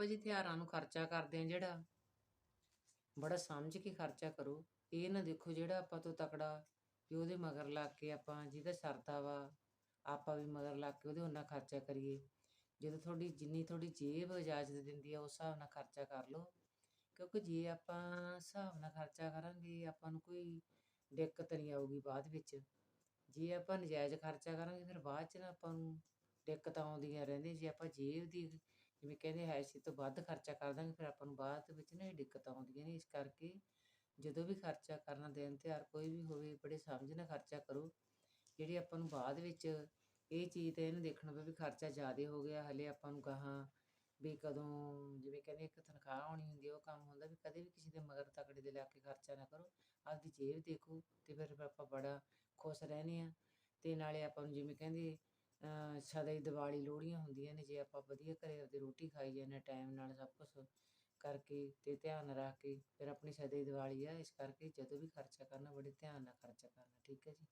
ਆਪਾਂ ਜੀ ਤਿਉਹਾਰਾਂ ਨੂੰ ਖਰਚਾ ਕਰਦੇ ਆ ਜਿਹੜਾ ਬੜਾ ਸਮਝ ਕੇ ਖਰਚਾ ਕਰੋ। ਇਹ ਨਾ ਦੇਖੋ ਜਿਹੜਾ ਆਪਾਂ ਤੋਂ ਤਕੜਾ ਵੀ ਉਹਦੇ ਮਗਰ ਲੱਗ ਕੇ ਆਪਾਂ ਜਿਹਦਾ ਸਰਦਾ ਵਾ, ਆਪਾਂ ਵੀ ਮਗਰ ਲੱਗ ਕੇ ਉਹਦੇ ਉਹਨਾਂ ਖਰਚਾ ਕਰੀਏ। ਜਦੋਂ ਤੁਹਾਡੀ ਜਿੰਨੀ ਤੁਹਾਡੀ ਜੇਬ ਇਜਾਜ਼ਤ ਦਿੰਦੀ ਆ, ਉਸ ਹਿਸਾਬ ਨਾਲ ਖਰਚਾ ਕਰ ਲਓ। ਕਿਉਂਕਿ ਜੇ ਆਪਾਂ ਹਿਸਾਬ ਨਾਲ ਖਰਚਾ ਕਰਾਂਗੇ, ਆਪਾਂ ਨੂੰ ਕੋਈ ਦਿੱਕਤ ਨਹੀਂ ਆਊਗੀ ਬਾਅਦ ਵਿੱਚ। ਜੇ ਆਪਾਂ ਨਜਾਇਜ਼ ਖਰਚਾ ਕਰਾਂਗੇ, ਫਿਰ ਬਾਅਦ 'ਚ ਨਾ ਆਪਾਂ ਨੂੰ ਦਿੱਕਤਾਂ ਆਉਂਦੀਆਂ ਰਹਿੰਦੀਆਂ। ਜੇ ਆਪਾਂ ਜੇਬ ਦੀ ਜਿਵੇਂ ਕਹਿੰਦੇ ਹੈ ਸੀ ਤੋਂ ਵੱਧ ਖਰਚਾ ਕਰ ਦਾਂਗੇ ਫਿਰ ਆਪਾਂ ਨੂੰ ਬਾਅਦ ਵਿੱਚ ਨਾ ਇਹ ਦਿੱਕਤਾਂ ਆਉਂਦੀਆਂ ਨੇ ਇਸ ਕਰਕੇ ਜਦੋਂ ਵੀ ਖਰਚਾ ਕਰਨਾ ਦਿਨ ਤਿਉਹਾਰ ਕੋਈ ਵੀ ਹੋਵੇ ਬੜੇ ਸਮਝ ਨਾਲ ਖਰਚਾ ਕਰੋ। ਜਿਹੜੀ ਆਪਾਂ ਨੂੰ ਬਾਅਦ ਵਿੱਚ ਇਹ ਚੀਜ਼ ਤੇ ਇਹਨੂੰ ਦੇਖਣਾ ਪਵੇ ਵੀ ਖਰਚਾ ਜ਼ਿਆਦਾ ਹੋ ਗਿਆ ਹਲੇ ਆਪਾਂ ਨੂੰ ਗਾਹਾਂ ਵੀ ਕਦੋਂ ਜਿਵੇਂ ਕਹਿੰਦੇ ਇੱਕ ਤਨਖਾਹ ਆਉਣੀ ਹੁੰਦੀ ਆ, ਉਹ ਕੰਮ ਹੁੰਦਾ ਵੀ ਕਦੇ ਵੀ ਕਿਸੇ ਦੇ ਮਗਰ ਤਕੜੇ ਦੇ ਲਾ ਕੇ ਖਰਚਾ ਨਾ ਕਰੋ ਆਪਦੀ ਜੇਬ ਦੇਖੋ ਤੇ ਫਿਰ ਆਪਾਂ ਬੜਾ ਖੁਸ਼ ਰਹਿੰਦੇ ਆ ਤੇ ਨਾਲੇ ਆਪਾਂ ਨੂੰ ਜਿਵੇਂ ਕਹਿੰਦੇ ਸਦਾ ਹੀ ਦੀਵਾਲੀ ਲੋਹੜੀਆਂ ਹੁੰਦੀਆਂ ਨੇ, ਜੇ ਆਪਾਂ ਵਧੀਆ ਘਰੇ ਆਪਦੀ ਰੋਟੀ ਖਾਈ ਜਾਂਦੇ ਟਾਈਮ ਨਾਲ ਸਭ ਕੁਝ ਕਰਕੇ ਤੇ ਧਿਆਨ ਰੱਖ ਕੇ, ਫਿਰ ਆਪਣੀ ਸਦਾ ਹੀ ਦੀਵਾਲੀ ਆ, ਇਸ ਕਰਕੇ ਜਦੋਂ ਵੀ ਖਰਚਾ ਕਰਨਾ, ਬੜੇ ਧਿਆਨ ਨਾਲ ਖਰਚਾ ਕਰਨਾ, ਠੀਕ ਹੈ ਜੀ?